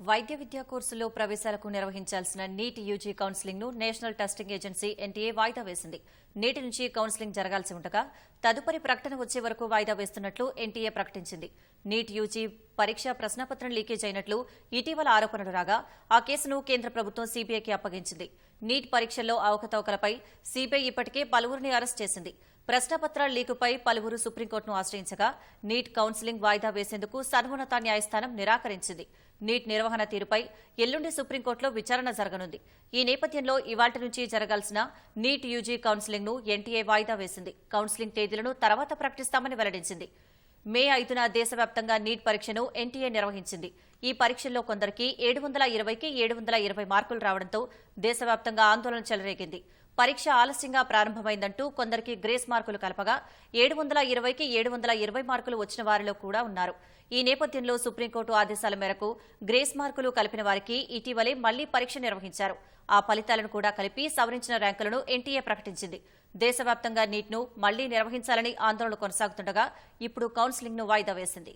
వైద్య విద్యా కోర్సుల్లో ప్రవేశాలకు నిర్వహించాల్సిన నీట్ యూజీ కౌన్సిలింగ్ను నేషనల్ టెస్టింగ్ ఏజెన్సీ ఎన్టీఏ వాయిదా వేసింది. నేటి నుంచి కౌన్సిలింగ్ జరగాల్సి ఉండగా తదుపరి ప్రకటన వచ్చే వరకు వాయిదా వేస్తున్నట్లు ఎన్టీఏ ప్రకటించింది. నీట్ యూజీ పరీక్ష ప్రశ్నపత్రం లీకేజ్ అయినట్లు ఇటీవల ఆరోపణలు రాగా ఆ కేసును కేంద్ర ప్రభుత్వం సీబీఐకి అప్పగించింది. నీట్ పరీక్షల్లో అవకతవకలపై సిబిఐ ఇప్పటికే పలువురిని అరెస్ట్ చేసింది. ప్రశ్నపత్రాల లీకుపై పలువురు సుప్రీంకోర్టును ఆశ్రయించగా నీట్ కౌన్సిలింగ్ వాయిదా వేసేందుకు సర్వోన్నత న్యాయస్థానం నిరాకరించింది. నీట్ నిర్వహణ తీరుపై ఎల్లుండి సుప్రీంకోర్టులో విచారణ జరగనుంది. ఈ నేపథ్యంలో ఇవాటి నుంచి జరగాల్సిన నీట్ యూజీ కౌన్సిలింగ్ను ఎన్టీఏ వాయిదా వేసింది. కౌన్సిలింగ్ తేదీలను తర్వాత ప్రకటిస్తామని వెల్లడించింది. మే ఐదున దేశవ్యాప్తంగా నీట్ పరీక్షను ఎన్టీఏ నిర్వహించింది. ఈ పరీక్షల్లో కొందరికి ఏడు వందల ఇరవైకి ఏడు వందల ఇరవై మార్కులు రావడంతో దేశవ్యాప్తంగా ఆందోళన చెలరేగింది. పరీక్ష ఆలస్యంగా ప్రారంభమైందంటూ కొందరికి గ్రేస్ మార్కులు కలపగా ఏడు వందల ఇరవైకి ఏడు వందల ఇరవై మార్కులు వచ్చిన వారిలో కూడా ఉన్నారు. ఈ నేపథ్యంలో సుప్రీంకోర్టు ఆదేశాల మేరకు గ్రేస్ మార్కులు కలిపిన వారికి ఇటీవలే మళ్ళీ పరీక్ష నిర్వహించారు. ఆ ఫలితాలను కూడా కలిపి సవరించిన ర్యాంకులను ఎన్టీఏ ప్రకటించింది. దేశవ్యాప్తంగా నీట్ను మళ్ళీ నిర్వహించాలని ఆందోళన కొనసాగుతుండగా ఇప్పుడు కౌన్సిలింగ్ను వాయిదా వేసింది.